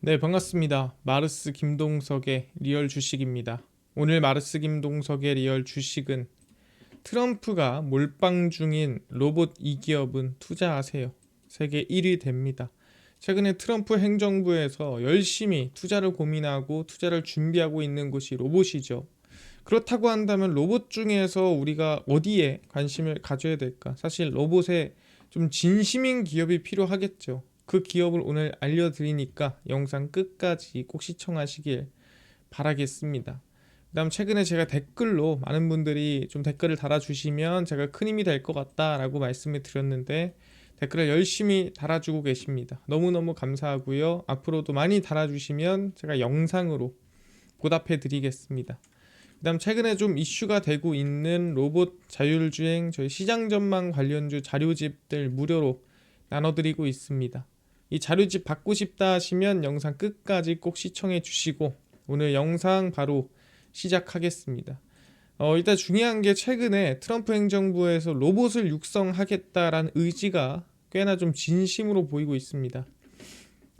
네, 반갑습니다. 마르스 김동석의 리얼 주식입니다. 오늘 마르스 김동석의 리얼 주식은 트럼프가 몰빵 중인 로봇 이 기업은 투자하세요. 세계 1위 됩니다. 최근에 트럼프 행정부에서 열심히 투자를 고민하고 투자를 준비하고 있는 곳이 로봇이죠. 그렇다고 한다면 로봇 중에서 우리가 어디에 관심을 가져야 될까? 사실 로봇에 좀 진심인 기업이 필요하겠죠. 그 기업을 오늘 알려드리니까 영상 끝까지 꼭 시청하시길 바라겠습니다. 그 다음 최근에 제가 댓글로 많은 분들이 좀 댓글을 달아주시면 제가 큰 힘이 될 것 같다라고 말씀을 드렸는데 댓글을 열심히 달아주고 계십니다. 너무너무 감사하고요. 앞으로도 많이 달아주시면 제가 영상으로 보답해 드리겠습니다. 그 다음 최근에 좀 이슈가 되고 있는 로봇 자율주행 저희 시장 전망 관련주 자료집들 무료로 나눠드리고 있습니다. 이 자료집 받고 싶다 하시면 영상 끝까지 꼭 시청해 주시고 오늘 영상 바로 시작하겠습니다. 어, 일단 중요한 게 최근에 트럼프 행정부에서 로봇을 육성하겠다라는 의지가 꽤나 좀 진심으로 보이고 있습니다.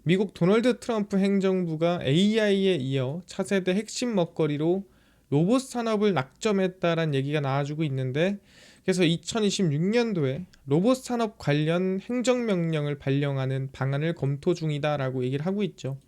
미국 도널드 트럼프 행정부가 AI에 이어 차세대 핵심 먹거리로 로봇 산업을 낙점했다라는 얘기가 나와주고 있는데 그래서 2026년도에 로봇 산업 관련 행정명령을 발령하는 방안을 검토 중이다라고 얘기를 하고 있죠.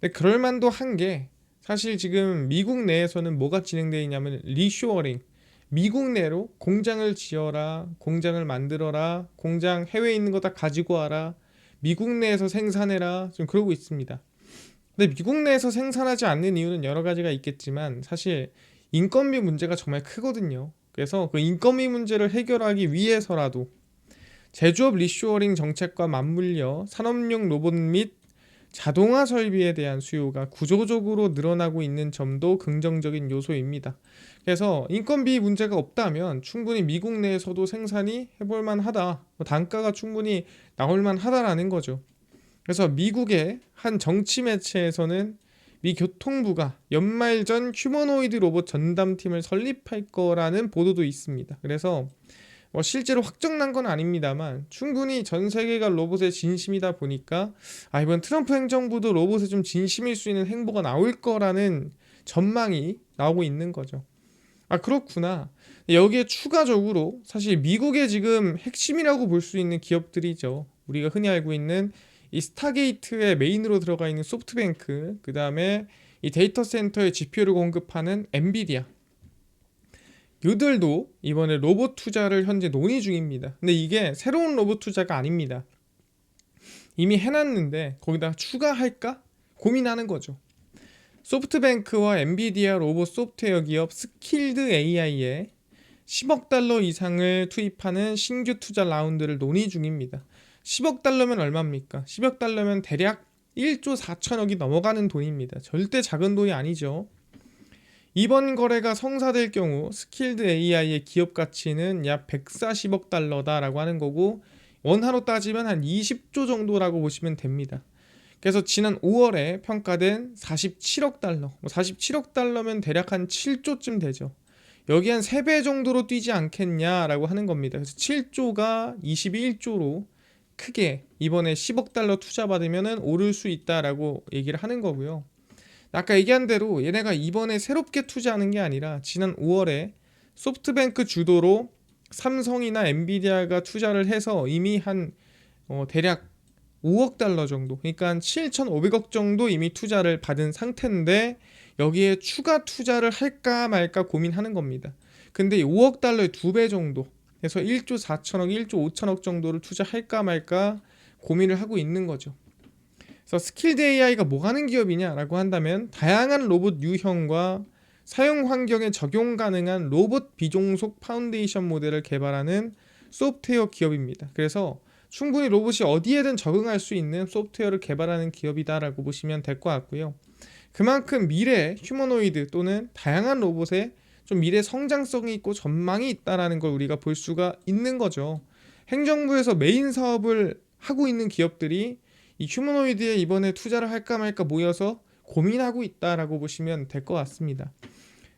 근데 그럴 만도 한 게 사실 지금 미국 내에서는 뭐가 진행되어 있냐면 리쇼어링 미국 내로 공장을 지어라 공장을 만들어라 공장 해외에 있는 거 다 가지고 와라 미국 내에서 생산해라 좀 그러고 있습니다. 근데 미국 내에서 생산하지 않는 이유는 여러 가지가 있겠지만 사실 인건비 문제가 정말 크거든요. 그래서 그 인건비 문제를 해결하기 위해서라도 제조업 리쇼어링 정책과 맞물려 산업용 로봇 및 자동화 설비에 대한 수요가 구조적으로 늘어나고 있는 점도 긍정적인 요소입니다. 그래서 인건비 문제가 없다면 충분히 미국 내에서도 생산이 해볼 만 하다. 뭐 단가가 충분히 나올 만 하다라는 거죠. 그래서 미국의 한 정치 매체에서는 미 교통부가 연말 전 휴머노이드 로봇 전담팀을 설립할 거라는 보도도 있습니다. 그래서 뭐 실제로 확정난 건 아닙니다만 충분히 전 세계가 로봇에 진심이다 보니까 아 이번 트럼프 행정부도 로봇에 좀 진심일 수 있는 행보가 나올 거라는 전망이 나오고 있는 거죠. 아 그렇구나. 여기에 추가적으로 사실 미국의 지금 핵심이라고 볼 수 있는 기업들이죠. 우리가 흔히 알고 있는 이 스타게이트의 메인으로 들어가 있는 소프트뱅크, 그 다음에 이 데이터 센터에 GPU를 공급하는 엔비디아. 이들도 이번에 로봇 투자를 현재 논의 중입니다. 근데 이게 새로운 로봇 투자가 아닙니다. 이미 해놨는데 거기다 추가할까 고민하는 거죠. 소프트뱅크와 엔비디아 로봇 소프트웨어 기업 스킬드 AI에 10억 달러 이상을 투입하는 신규 투자 라운드를 논의 중입니다. 10억 달러면 얼마입니까? 10억 달러면 대략 1조 4천억이 넘어가는 돈입니다. 절대 작은 돈이 아니죠. 이번 거래가 성사될 경우 스킬드 AI의 기업 가치는 약 140억 달러다라고 하는 거고 원화로 따지면 한 20조 정도라고 보시면 됩니다. 그래서 지난 5월에 평가된 47억 달러, 47억 뭐 달러면 대략 한 7조쯤 되죠. 여기 한 3배 정도로 뛰지 않겠냐라고 하는 겁니다. 그래서 7조가 21조로 크게 이번에 10억 달러 투자 받으면은 오를 수 있다라고 얘기를 하는 거고요. 아까 얘기한 대로 얘네가 이번에 새롭게 투자하는 게 아니라 지난 5월에 소프트뱅크 주도로 삼성이나 엔비디아가 투자를 해서 이미 한 어, 대략 5억 달러 정도, 그러니까 한 7,500억 정도 이미 투자를 받은 상태인데 여기에 추가 투자를 할까 말까 고민하는 겁니다. 근데 5억 달러의 두 배 정도, 그래서 1조 4천억, 1조 5천억 정도를 투자할까 말까 고민을 하고 있는 거죠. 그래서 스킬드 AI가 뭐 하는 기업이냐라고 한다면 다양한 로봇 유형과 사용 환경에 적용 가능한 로봇 비종속 파운데이션 모델을 개발하는 소프트웨어 기업입니다. 그래서 충분히 로봇이 어디에든 적응할 수 있는 소프트웨어를 개발하는 기업이다라고 보시면 될 것 같고요. 그만큼 미래 휴머노이드 또는 다양한 로봇에 좀 미래 성장성이 있고 전망이 있다라는 걸 우리가 볼 수가 있는 거죠. 행정부에서 메인 사업을 하고 있는 기업들이 이 휴머노이드에 이번에 투자를 할까 말까 모여서 고민하고 있다라고 보시면 될 것 같습니다.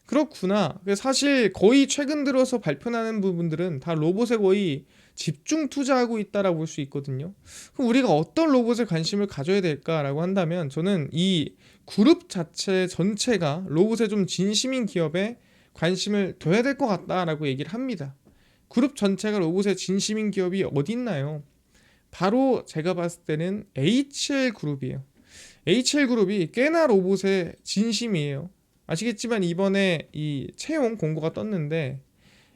그렇구나. 사실 거의 최근 들어서 발표하는 부분들은 다 로봇에 거의 집중 투자하고 있다라고 볼 수 있거든요. 그럼 우리가 어떤 로봇에 관심을 가져야 될까라고 한다면 저는 이 그룹 자체 전체가 로봇에 좀 진심인 기업에 관심을 둬야 될 것 같다라고 얘기를 합니다. 그룹 전체가 로봇에 진심인 기업이 어디 있나요? 바로 제가 봤을 때는 HL 그룹이에요. HL 그룹이 꽤나 로봇에 진심이에요. 아시겠지만 이번에 이 채용 공고가 떴는데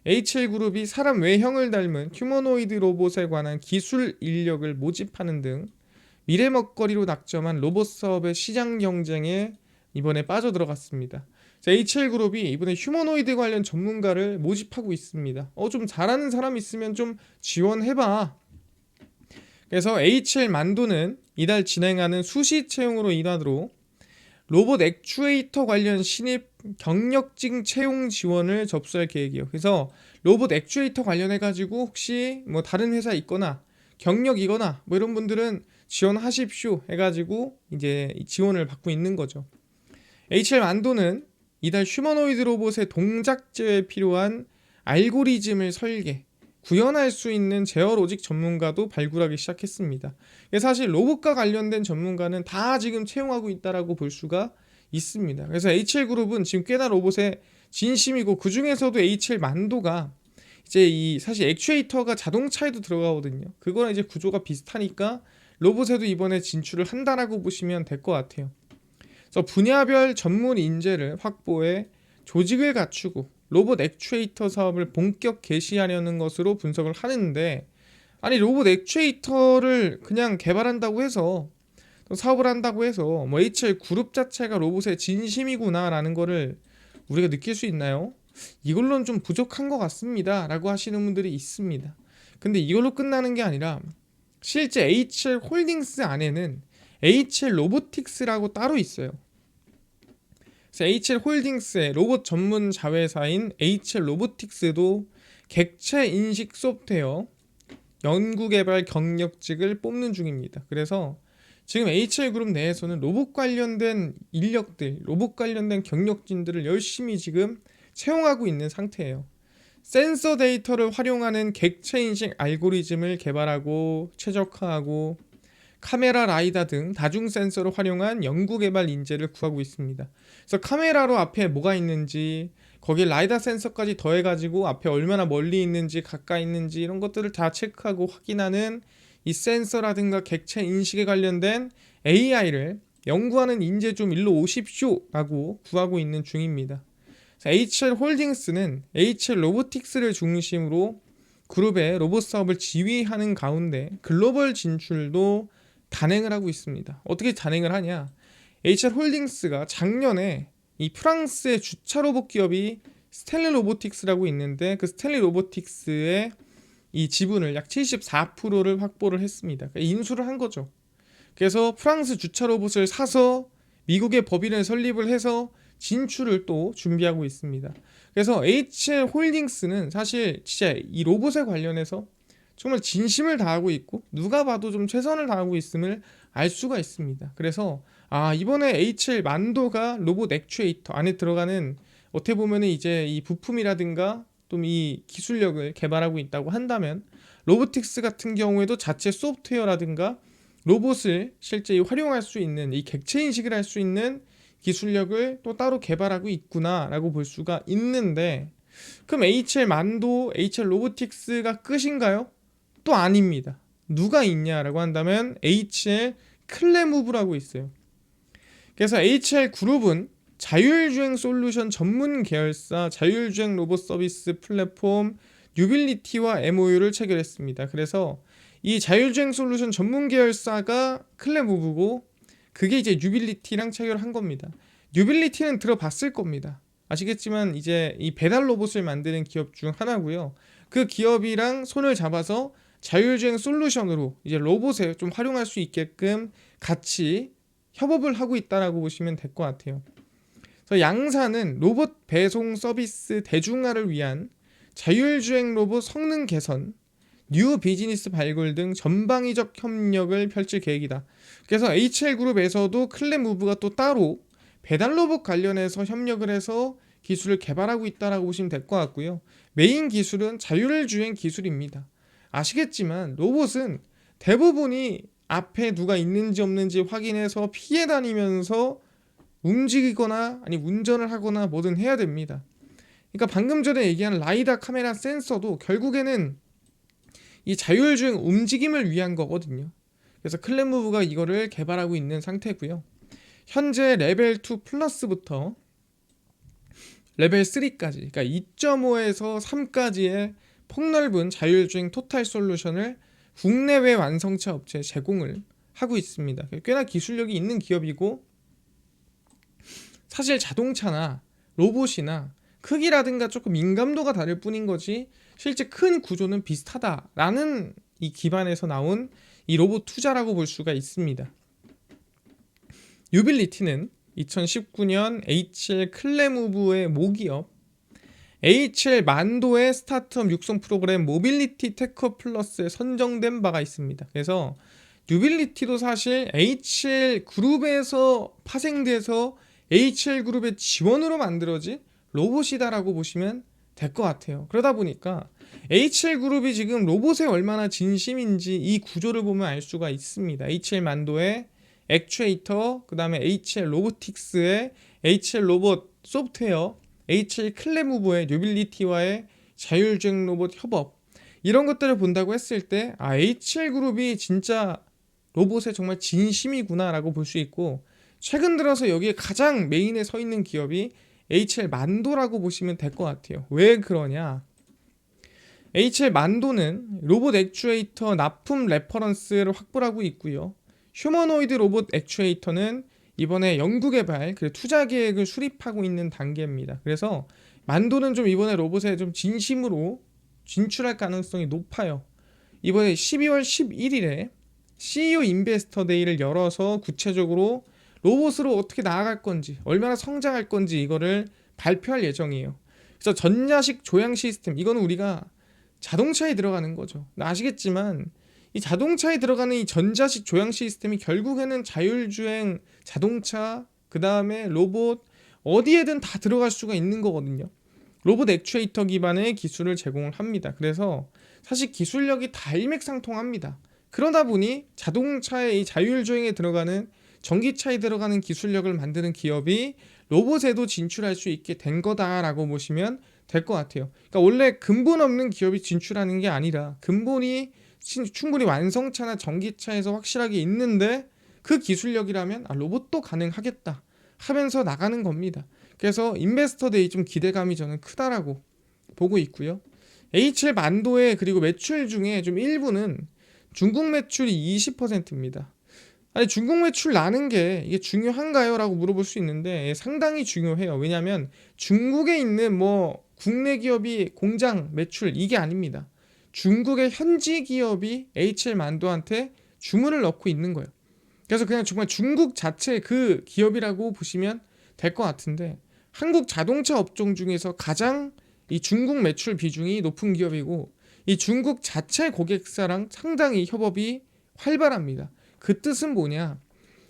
HL 그룹이 사람 외형을 닮은 휴머노이드 로봇에 관한 기술 인력을 모집하는 등 미래 먹거리로 낙점한 로봇 사업의 시장 경쟁에 이번에 빠져들어갔습니다. HL 그룹이 이번에 휴머노이드 관련 전문가를 모집하고 있습니다. 어 좀 잘하는 사람 있으면 좀 지원해봐. 그래서 HL 만도는 이달 진행하는 수시 채용으로 인하로 로봇 액추에이터 관련 신입 경력직 채용 지원을 접수할 계획이에요. 그래서 로봇 액추에이터 관련해 가지고 혹시 뭐 다른 회사 있거나 경력이거나 뭐 이런 분들은 지원하십시오 해가지고 이제 지원을 받고 있는 거죠. HL 만도는 이달 휴머노이드 로봇의 동작제에 필요한 알고리즘을 설계, 구현할 수 있는 제어 로직 전문가도 발굴하기 시작했습니다. 사실 로봇과 관련된 전문가는 다 지금 채용하고 있다라고 볼 수가 있습니다. 그래서 HL 그룹은 지금 꽤나 로봇에 진심이고 그 중에서도 HL 만도가 이제 이 사실 액추에이터가 자동차에도 들어가거든요. 그거랑 이제 구조가 비슷하니까 로봇에도 이번에 진출을 한다라고 보시면 될 것 같아요. 그래서 분야별 전문 인재를 확보해 조직을 갖추고 로봇 액추에이터 사업을 본격 개시하려는 것으로 분석을 하는데 아니 로봇 액추에이터를 그냥 개발한다고 해서 또 사업을 한다고 해서 뭐 HL 그룹 자체가 로봇의 진심이구나라는 거를 우리가 느낄 수 있나요? 이걸로는 좀 부족한 것 같습니다 라고 하시는 분들이 있습니다. 근데 이걸로 끝나는 게 아니라 실제 HL 홀딩스 안에는 HL 로보틱스라고 따로 있어요. HL 홀딩스의 로봇 전문 자회사인 HL 로보틱스도 객체 인식 소프트웨어 연구개발 경력직을 뽑는 중입니다. 그래서 지금 HL 그룹 내에서는 로봇 관련된 인력들, 로봇 관련된 경력진들을 열심히 지금 채용하고 있는 상태예요. 센서 데이터를 활용하는 객체 인식 알고리즘을 개발하고 최적화하고 카메라 라이다 등 다중 센서를 활용한 연구 개발 인재를 구하고 있습니다. 그래서 카메라로 앞에 뭐가 있는지 거기에 라이다 센서까지 더해 가지고 앞에 얼마나 멀리 있는지 가까이 있는지 이런 것들을 다 체크하고 확인하는 이 센서라든가 객체 인식에 관련된 AI를 연구하는 인재 좀 일로 오십시오라고 구하고 있는 중입니다. HL 홀딩스는 HL 로보틱스를 중심으로 그룹의 로봇 사업을 지휘하는 가운데 글로벌 진출도 단행을 하고 있습니다. 어떻게 단행을 하냐? HR 홀딩스가 작년에 이 프랑스의 주차 로봇 기업이 스텔리 로보틱스라고 있는데 그 스텔리 로보틱스의 이 지분을 약 74%를 확보를 했습니다. 그러니까 인수를 한 거죠. 그래서 프랑스 주차 로봇을 사서 미국의 법인을 설립을 해서 진출을 또 준비하고 있습니다. 그래서 HR 홀딩스는 사실 진짜 이 로봇에 관련해서 정말 진심을 다하고 있고 누가 봐도 좀 최선을 다하고 있음을 알 수가 있습니다. 그래서 아 이번에 HL 만도가 로봇 액추에이터 안에 들어가는 어떻게 보면은 이제 이 부품이라든가 또이 기술력을 개발하고 있다고 한다면 로보틱스 같은 경우에도 자체 소프트웨어라든가 로봇을 실제 활용할 수 있는 이 객체 인식을 할 수 있는 기술력을 또 따로 개발하고 있구나라고 볼 수가 있는데 그럼 HL 만도, HL 로보틱스가 끝인가요? 또 아닙니다. 누가 있냐라고 한다면 HL 클레무브라고 있어요. 그래서 HL 그룹은 자율주행 솔루션 전문 계열사 자율주행 로봇 서비스 플랫폼 유빌리티와 MOU를 체결했습니다. 그래서 이 자율주행 솔루션 전문 계열사가 클레무브고 그게 이제 유빌리티랑 체결한 겁니다. 유빌리티는 들어봤을 겁니다. 아시겠지만 이제 이 배달 로봇을 만드는 기업 중 하나고요. 그 기업이랑 손을 잡아서 자율주행 솔루션으로 이제 로봇에 좀 활용할 수 있게끔 같이 협업을 하고 있다라고 보시면 될 것 같아요. 그래서 양사는 로봇 배송 서비스 대중화를 위한 자율주행 로봇 성능 개선, 뉴 비즈니스 발굴 등 전방위적 협력을 펼칠 계획이다. 그래서 HL 그룹에서도 클랩 무브가 또 따로 배달 로봇 관련해서 협력을 해서 기술을 개발하고 있다라고 보시면 될 것 같고요. 메인 기술은 자율주행 기술입니다. 아시겠지만 로봇은 대부분이 앞에 누가 있는지 없는지 확인해서 피해 다니면서 움직이거나 아니 운전을 하거나 뭐든 해야 됩니다. 그러니까 방금 전에 얘기한 라이다 카메라 센서도 결국에는 이 자율주행 움직임을 위한 거거든요. 그래서 클랜무브가 이거를 개발하고 있는 상태고요. 현재 레벨 2 플러스부터 레벨 3까지 그러니까 2.5에서 3까지의 폭넓은 자율주행 토탈 솔루션을 국내외 완성차 업체에 제공을 하고 있습니다. 꽤나 기술력이 있는 기업이고 사실 자동차나 로봇이나 크기라든가 조금 민감도가 다를 뿐인 거지 실제 큰 구조는 비슷하다라는 이 기반에서 나온 이 로봇 투자라고 볼 수가 있습니다. 유빌리티는 2019년 HL 클레무브의 모기업 HL 만도의 스타트업 육성 프로그램 모빌리티 테커 플러스에 선정된 바가 있습니다. 그래서 뉴빌리티도 사실 HL 그룹에서 파생돼서 HL 그룹의 지원으로 만들어진 로봇이다라고 보시면 될 것 같아요. 그러다 보니까 HL 그룹이 지금 로봇에 얼마나 진심인지 이 구조를 보면 알 수가 있습니다. HL 만도의 액추에이터, 그 다음에 HL 로보틱스의 HL 로봇 소프트웨어, HL 클레무브의 뉴빌리티와의 자율주행 로봇 협업 이런 것들을 본다고 했을 때 아, HL 그룹이 진짜 로봇에 정말 진심이구나라고 볼 수 있고 최근 들어서 여기에 가장 메인에 서 있는 기업이 HL 만도라고 보시면 될 것 같아요. 왜 그러냐? HL 만도는 로봇 액추에이터 납품 레퍼런스를 확보하고 있고요. 휴머노이드 로봇 액추에이터는 이번에 연구개발 그 투자 계획을 수립하고 있는 단계입니다. 그래서 만도는 좀 이번에 로봇에 좀 진심으로 진출할 가능성이 높아요. 이번에 12월 11일에 CEO 인베스터 데이를 열어서 구체적으로 로봇으로 어떻게 나아갈 건지, 얼마나 성장할 건지 이거를 발표할 예정이에요. 그래서 전자식 조향 시스템 이거는 우리가 자동차에 들어가는 거죠. 아시겠지만 이 자동차에 들어가는 이 전자식 조향 시스템이 결국에는 자율주행 자동차 그 다음에 로봇 어디에든 다 들어갈 수가 있는 거거든요. 로봇 액추에이터 기반의 기술을 제공을 합니다. 그래서 사실 기술력이 다 일맥상통합니다. 그러다 보니 자동차의 이 자율주행에 들어가는 전기차에 들어가는 기술력을 만드는 기업이 로봇에도 진출할 수 있게 된 거다라고 보시면 될 것 같아요. 그러니까 원래 근본 없는 기업이 진출하는 게 아니라 근본이 충분히 완성차나 전기차에서 확실하게 있는데 그 기술력이라면 아, 로봇도 가능하겠다 하면서 나가는 겁니다. 그래서 인베스터 데이 좀 기대감이 저는 크다라고 보고 있고요. HL 만도의 그리고 매출 중에 좀 일부는 중국 매출이 20%입니다. 아니 중국 매출 나는 게 이게 중요한가요? 라고 물어볼 수 있는데 예, 상당히 중요해요. 왜냐하면 중국에 있는 뭐 국내 기업이 공장 매출 이게 아닙니다. 중국의 현지 기업이 HL 만도한테 주문을 넣고 있는 거예요. 그래서 그냥 정말 중국 자체 그 기업이라고 보시면 될 것 같은데 한국 자동차 업종 중에서 가장 이 중국 매출 비중이 높은 기업이고 이 중국 자체 고객사랑 상당히 협업이 활발합니다. 그 뜻은 뭐냐?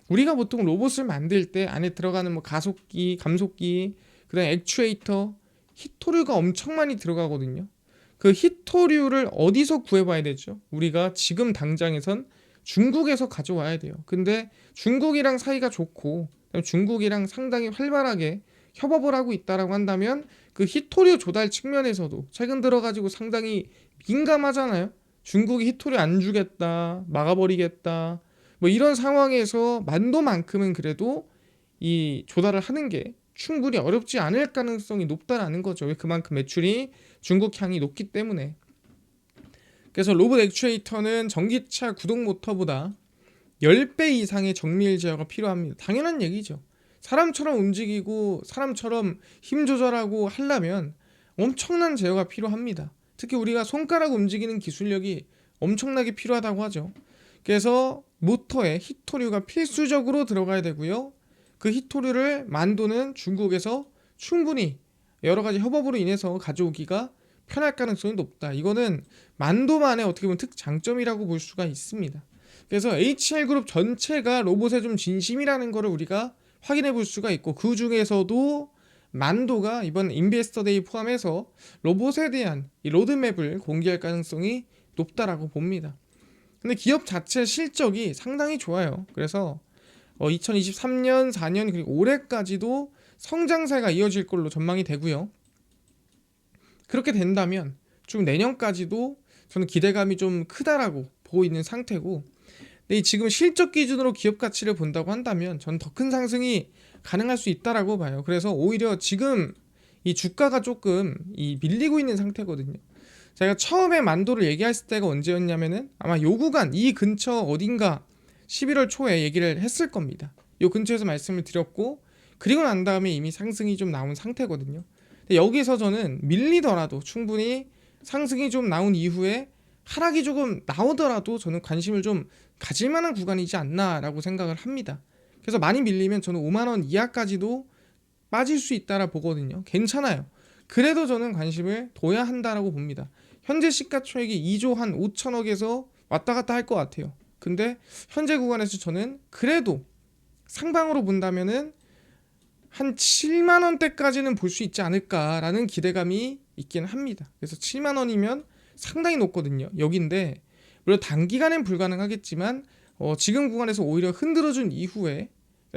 우리가 보통 로봇을 만들 때 안에 들어가는 뭐 가속기, 감속기, 그다음 액추에이터, 히토류가 엄청 많이 들어가거든요. 그 히토류를 어디서 구해봐야 되죠? 우리가 지금 당장에선 중국에서 가져와야 돼요. 근데 중국이랑 사이가 좋고 중국이랑 상당히 활발하게 협업을 하고 있다라고 한다면 그 히토류 조달 측면에서도 최근 들어가지고 상당히 민감하잖아요. 중국이 히토류 안 주겠다, 막아버리겠다, 뭐 이런 상황에서 만도만큼은 그래도 이 조달을 하는 게 충분히 어렵지 않을 가능성이 높다라는 거죠. 왜 그만큼 매출이 중국 향이 높기 때문에. 그래서 로봇 액추에이터는 전기차 구동 모터보다 10배 이상의 정밀 제어가 필요합니다. 당연한 얘기죠. 사람처럼 움직이고 사람처럼 힘 조절하고 하려면 엄청난 제어가 필요합니다. 특히 우리가 손가락 움직이는 기술력이 엄청나게 필요하다고 하죠. 그래서 모터에 히토류가 필수적으로 들어가야 되고요. 그 히토류를 만도는 중국에서 충분히 여러 가지 협업으로 인해서 가져오기가 편할 가능성이 높다. 이거는 만도만의 어떻게 보면 특장점이라고 볼 수가 있습니다. 그래서 HL 그룹 전체가 로봇에 좀 진심이라는 것을 우리가 확인해 볼 수가 있고 그 중에서도 만도가 이번 인베스터 데이 포함해서 로봇에 대한 이 로드맵을 공개할 가능성이 높다라고 봅니다. 근데 기업 자체 실적이 상당히 좋아요. 그래서 어, 2023년, 4년 그리고 올해까지도 성장세가 이어질 걸로 전망이 되고요. 그렇게 된다면 좀 내년까지도 저는 기대감이 좀 크다라고 보고 있는 상태고 근데 이 지금 실적 기준으로 기업 가치를 본다고 한다면 저는 더큰 상승이 가능할 수 있다라고 봐요. 그래서 오히려 지금 이 주가가 조금 이 밀리고 있는 상태거든요. 제가 처음에 만도를 얘기했을 때가 언제였냐면은 아마 요 구간 이 근처 어딘가 11월 초에 얘기를 했을 겁니다. 요 근처에서 말씀을 드렸고 그리고 난 다음에 이미 상승이 좀 나온 상태거든요. 여기서 저는 밀리더라도 충분히 상승이 좀 나온 이후에 하락이 조금 나오더라도 저는 관심을 좀 가질 만한 구간이지 않나라고 생각을 합니다. 그래서 많이 밀리면 저는 5만 원 이하까지도 빠질 수 있다라 보거든요. 괜찮아요. 그래도 저는 관심을 둬야 한다라고 봅니다. 현재 시가총액이 2조 한 5천억에서 왔다 갔다 할 것 같아요. 근데 현재 구간에서 저는 그래도 상방으로 본다면은 한 7만 원대까지는 볼 수 있지 않을까라는 기대감이 있긴 합니다. 그래서 7만 원이면 상당히 높거든요. 여긴데 물론 단기간엔 불가능하겠지만 어, 지금 구간에서 오히려 흔들어준 이후에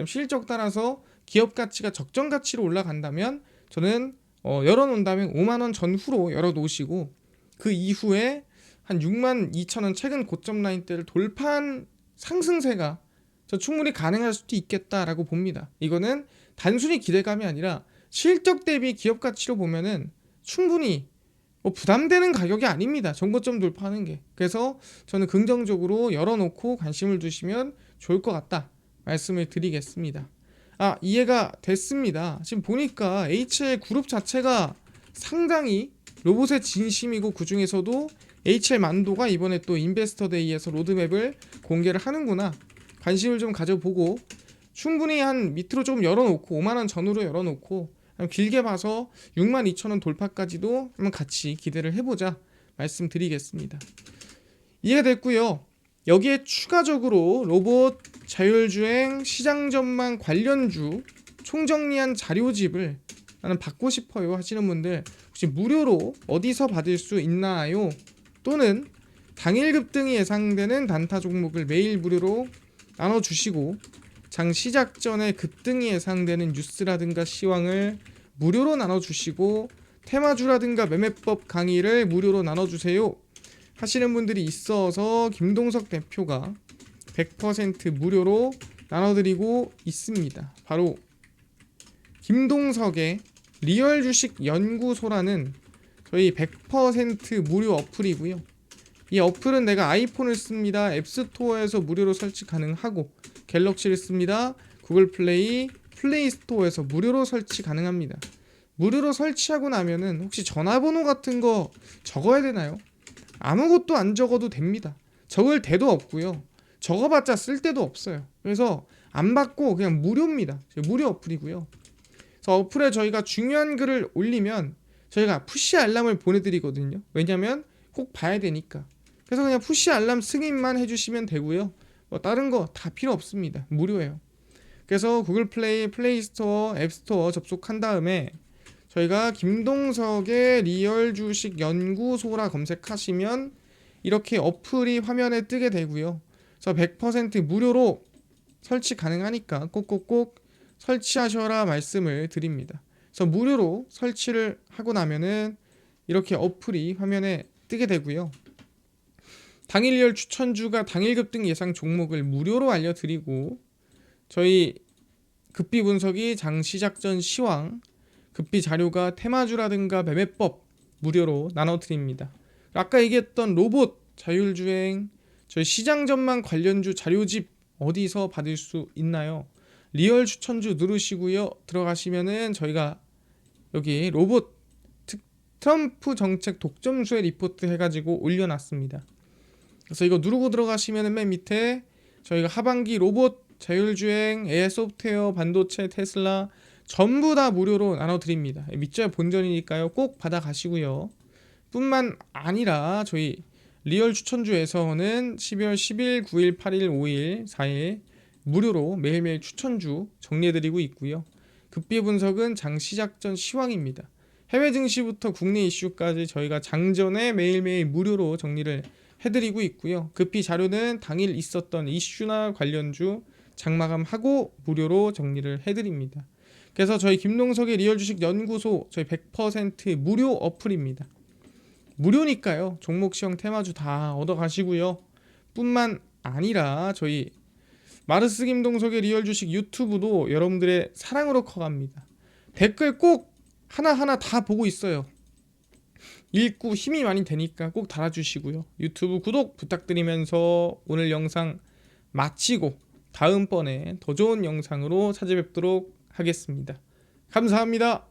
실적 따라서 기업 가치가 적정 가치로 올라간다면 저는 어, 열어놓는다면 5만 원 전후로 열어놓으시고 그 이후에 한 6만 2천 원 최근 고점 라인대를 돌파한 상승세가 저 충분히 가능할 수도 있겠다라고 봅니다. 이거는 단순히 기대감이 아니라 실적 대비 기업 가치로 보면은 충분히 뭐 부담되는 가격이 아닙니다. 정고점 돌파하는 게. 그래서 저는 긍정적으로 열어놓고 관심을 두시면 좋을 것 같다 말씀을 드리겠습니다. 아 이해가 됐습니다. 지금 보니까 HL 그룹 자체가 상당히 로봇의 진심이고 그 중에서도 HL 만도가 이번에 또 인베스터 데이에서 로드맵을 공개를 하는구나. 관심을 좀 가져보고 충분히 한 밑으로 조금 열어놓고 5만 원 전후로 열어놓고 길게 봐서 6만 2천 원 돌파까지도 한번 같이 기대를 해보자 말씀드리겠습니다. 이해가 됐고요. 여기에 추가적으로 로봇 자율주행 시장 전망 관련주 총정리한 자료집을 나는 받고 싶어요 하시는 분들 혹시 무료로 어디서 받을 수 있나요? 또는 당일 급 등이 예상되는 단타 종목을 매일 무료로 나눠주시고 장 시작 전에 급등이 예상되는 뉴스라든가 시황을 무료로 나눠주시고 테마주라든가 매매법 강의를 무료로 나눠주세요 하시는 분들이 있어서 김동석 대표가 100% 무료로 나눠드리고 있습니다. 바로 김동석의 리얼 주식 연구소라는 저희 100% 무료 어플이고요. 이 어플은 내가 아이폰을 씁니다. 앱스토어에서 무료로 설치 가능하고 갤럭시를 씁니다. 구글 플레이, 플레이 스토어에서 무료로 설치 가능합니다. 무료로 설치하고 나면은 혹시 전화번호 같은 거 적어야 되나요? 아무것도 안 적어도 됩니다. 적을 데도 없고요. 적어봤자 쓸 데도 없어요. 그래서 안 받고 그냥 무료입니다. 무료 어플이고요. 그래서 어플에 저희가 중요한 글을 올리면 저희가 푸시 알람을 보내드리거든요. 왜냐면 꼭 봐야 되니까. 그래서 그냥 푸시 알람 승인만 해주시면 되고요. 뭐 다른 거 다 필요 없습니다. 무료예요. 그래서 구글 플레이, 플레이 스토어, 앱 스토어 접속한 다음에 저희가 김동석의 리얼 주식 연구소라 검색하시면 이렇게 어플이 화면에 뜨게 되고요. 그래서 100% 무료로 설치 가능하니까 꼭꼭꼭 설치하셔라 말씀을 드립니다. 그래서 무료로 설치를 하고 나면은 이렇게 어플이 화면에 뜨게 되고요. 당일 리얼 추천주가 당일 급 등 예상 종목을 무료로 알려드리고 저희 급비 분석이 장 시작 전 시황 급비 자료가 테마주라든가 매매법 무료로 나눠드립니다. 아까 얘기했던 로봇 자율주행 저희 시장 전망 관련주 자료집 어디서 받을 수 있나요? 리얼 추천주 누르시고요. 들어가시면은 저희가 여기 로봇 트, 트럼프 정책 독점수의 리포트 해가지고 올려놨습니다. 그래서 이거 누르고 들어가시면은 맨 밑에 저희가 하반기 로봇 자율주행, AI 소프트웨어, 반도체, 테슬라 전부 다 무료로 나눠드립니다. 밑줄 본전이니까요. 꼭 받아가시고요. 뿐만 아니라 저희 리얼 추천주에서는 12월 10일, 9일, 8일, 5일, 4일 무료로 매일매일 추천주 정리해드리고 있고요. 급비 분석은 장 시작 전 시황입니다. 해외 증시부터 국내 이슈까지 저희가 장전에 매일매일 무료로 정리를 해드리고 있고요. 급히 자료는 당일 있었던 이슈나 관련주 장마감하고 무료로 정리를 해드립니다. 그래서 저희 김동석의 리얼 주식 연구소 저희 100% 무료 어플입니다. 무료니까요. 종목 시형 테마주 다 얻어 가시고요. 뿐만 아니라 저희 마르스 김동석의 리얼 주식 유튜브도 여러분들의 사랑으로 커갑니다. 댓글 꼭 하나하나 다 보고 있어요. 읽고 힘이 많이 되니까 꼭 달아주시고요. 유튜브 구독 부탁드리면서 오늘 영상 마치고 다음번에 더 좋은 영상으로 찾아뵙도록 하겠습니다. 감사합니다.